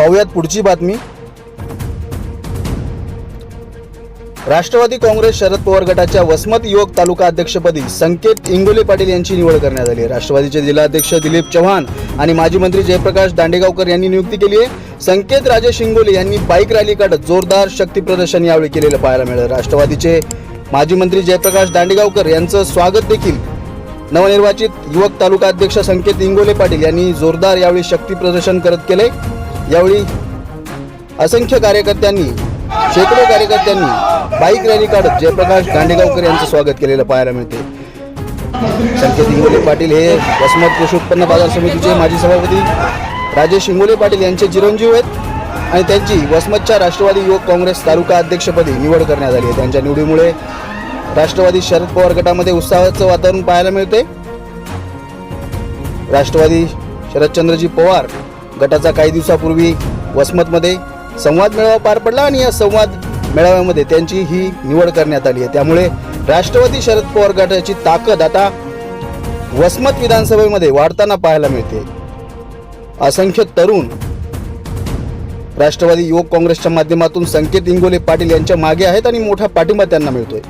पाहूयात पुढची बातमी. राष्ट्रवादी काँग्रेस शरद पवार गटाच्या वसमत युवक तालुका अध्यक्षपदी संकेत इंगोले पाटील यांची निवड करण्यात आली आहे. राष्ट्रवादीचे जिल्हाध्यक्ष दिलीप चव्हाण आणि माजी मंत्री जयप्रकाश दांडेगावकर यांनी नियुक्ती केली आहे. संकेत राजेश इंगोले यांनी बाईक रॅली काढत जोरदार शक्ती प्रदर्शन यावेळी केलेलं पाहायला मिळालं. राष्ट्रवादीचे माजी मंत्री जयप्रकाश दांडेगावकर यांचं स्वागत देखील नवनिर्वाचित युवक तालुका अध्यक्ष संकेत इंगोले पाटील यांनी जोरदार यावेळी शक्ती प्रदर्शन करत केले यावेळी असंख्य कार्यकर्त्यांनी शेकडो कार्यकर्त्यांनी बाईक रॅली काढत जयप्रकाश दांडेगावकर यांचं स्वागत केलेलं पाहायला मिळते. संकेत इंगोले पाटील हे वसमत कृषी उत्पन्न बाजार समितीचे माजी सभापती. राजेश इंगोले पाटील यांचे चिरंजीव आहेत आणि त्यांची वसमतच्या राष्ट्रवादी युवक काँग्रेस तालुका अध्यक्षपदी निवड करण्यात आली आहे. त्यांच्या निवडीमुळे राष्ट्रवादी शरद पवार गटामध्ये उत्साहाचं वातावरण पाहायला मिळते. राष्ट्रवादी शरदचंद्रजी पवार गटाचा काही दिवसापूर्वी वसमतमध्ये संवाद मेळावा पार पडला आणि या संवाद मेळाव्यामध्ये त्यांची ही निवड करण्यात आली आहे. त्यामुळे राष्ट्रवादी शरद पवार गटाची ताकद आता वसमत विधानसभेमध्ये वाढताना पाहायला मिळते. असंख्य तरुण राष्ट्रवादी युवक काँग्रेसच्या माध्यमातून संकेत इंगोले पाटील यांच्या मागे आहेत आणि मोठा पाठिंबा त्यांना मिळतोय.